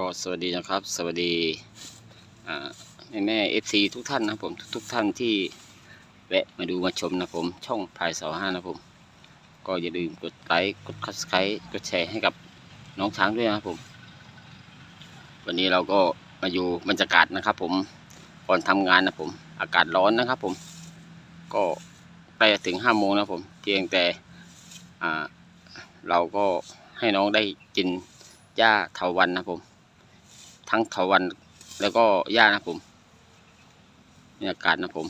ก็สวัสดีนะครับ สวัสดีแม่แม่เอฟซีทุกท่านนะผมทุกทุกท่านที่แวะมาดูมาชมนะผม ช่องพายเสาห้านะผม ก็อย่าลืมกดไลค์กดคัสไครต์กดแชร์ให้กับน้องช้างด้วยนะผม วันนี้เราก็มาอยู่บรรยากาศนะครับผมก่อนทำงานนะผม อากาศร้อนนะครับผม ก็ใกล้ถึงห้าโมงนะผม เพียงแต่เราก็ให้น้องได้กินหญ้าเถาวันนะผม ทั้งเถาวันแล้วก็หญ้านะผมบรรยากาศนะผม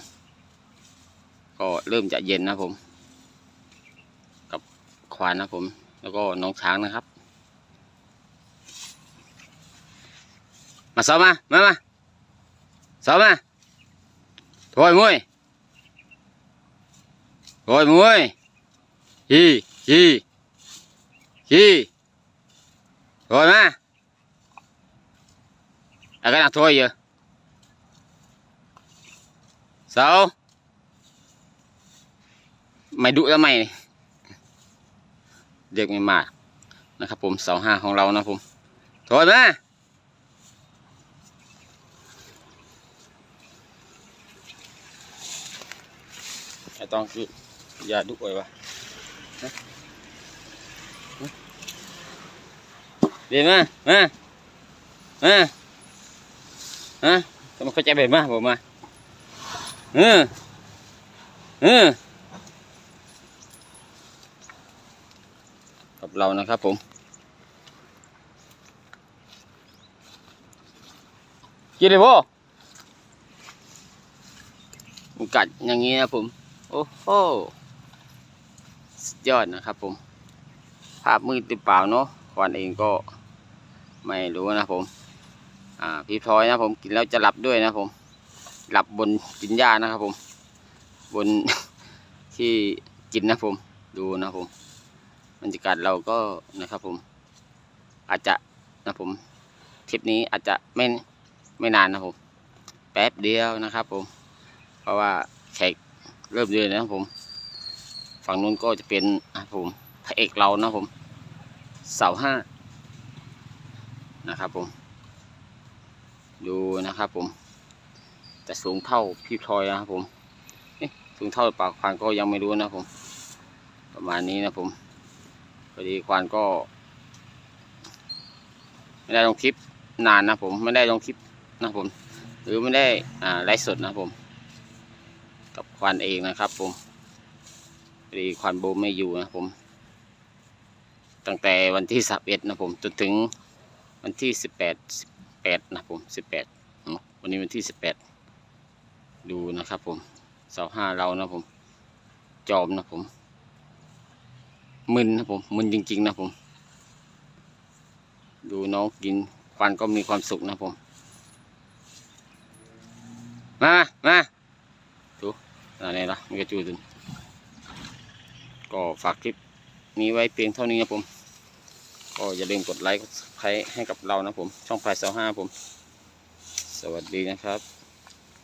ก็เริ่มจะเย็นนะผม กับควานนะผม แล้วก็น้องช้างนะครับ มาซ้อมมามามาซ้อมมาถอยมวยถอยมวยฮีฮีฮีถอยมา แล้วก็นักโถอยเยอะสาไม่ดุแล้วไม่เด็กไม่มานะครับผมเสาห้าของเรานะผมโถอยมาไอ้ตองคืออย่าดุไว้วะเดี๋ยวมามามา ฮะทำไมเข้าใจแบบมาบอกมาเออเออกับเรานะครับผม กินเลยพ่มันกัดอย่างนี้นะผม โอ้โหสุดยอดนะครับผม ภาพมืดหรือเปล่าเนาะวันเองก็ไม่รู้นะผม อ่าพี่พลอยนะผมกินแล้วจะหลับด้วยนะผมหลับบนกินหญ้านะครับผม บนที่กินนะผมดูนะผมบรรยากาศเราก็นะครับผม อาจจะนะผมทริปนี้อาจจะไม่ไม่นานนะผมแป๊บเดียวนะครับผม เพราะว่าแขกเริ่มเดือนนะครับผม ฝั่งนู้นก็จะเป็นอะผมพระเอกเรานะผมเสาห้านะครับผม ดูนะครับผม แต่สูงเท่าพี่พลอยนะครับผมสูงเท่าปากควานก็ยังไม่รู้นะผม ประมาณนี้นะผมพอดีควานก็ ไม่ได้ลงคลิปนานนะผม ไม่ได้ลงคลิปนะผม หรือไม่ได้อ่าไลฟ์สดนะผม กับควันเองนะครับผมพอดีควันโบไม่อยู่นะผม ตั้งแต่วันที่สิบเอ็ดนะผมจนถึงวันที่สิบแปดสิบ ปดนะผมสิบแปดวันนี้วันที่สิบแปดดูนะครับผมเสาห้าเรานะผมจอมนะผมมึนนะผมมึนจริง ๆ นะผม ดูน้องกินควันก็มีความสุขนะผมมามาดูอะไรล่ะมันก็จูดนก็ฝากคลิปนี้ไว้เพียงเท่านี้นะผม ก็อย่าลืมกดไลค์กดไลค์ให้กับเรานะผม ช่องพายสาห้าผม สวัสดีนะครับ